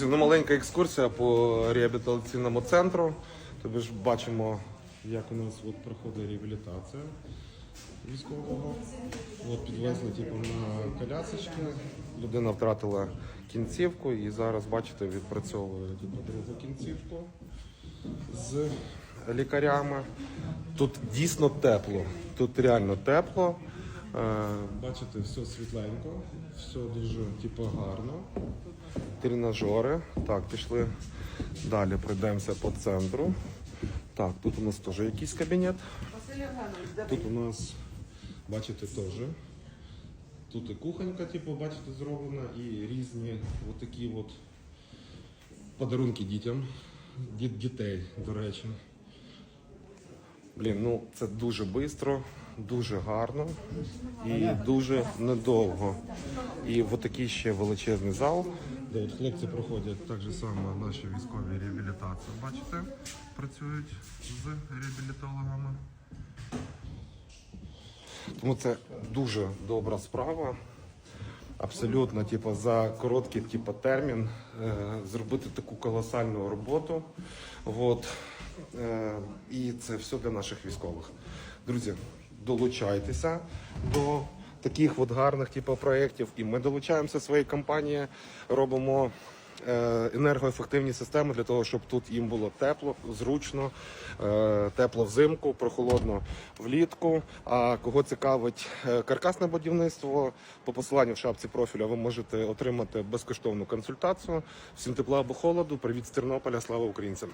Ну, маленька екскурсія по реабілітаційному центру. Тобі ж бачимо, як у нас от проходить реабілітація військового. От підвезли типу, на колясочки. Людина втратила кінцівку і зараз, бачите, відпрацьовує типу, другу кінцівку з лікарями. Тут дійсно тепло. Тут реально тепло. Е, Бачите, все світленько, все дуже типу, гарно. Тренажери. Так, пішли далі, пройдемося по центру. Так, тут у нас теж якийсь кабінет. Тут у нас, бачите, теж. Тут і кухонька, типу, бачите, зроблена, і різні отакі от подарунки дітям. Діт- дітей, до речі. Блін, ну це дуже швидко, дуже гарно і дуже недовго. І в такий ще величезний зал, де от хлопці проходять так же само наші військові реабілітації. Бачите, працюють з реабілітологами. Тому це дуже добра справа. Абсолютно, типу, за короткий типу, термін е, зробити таку колосальну роботу. От. Е, і це все для наших військових. Друзі, долучайтеся до таких от гарних типу, проєктів. І ми долучаємося своєю компанією, робимо е, енергоефективні системи для того, щоб тут їм було тепло, зручно, е, тепло взимку, прохолодно влітку. А кого цікавить е, каркасне будівництво, по посиланню в шапці профіля ви можете отримати безкоштовну консультацію. Всім тепла або холоду. Привіт з Тернополя, слава українцям!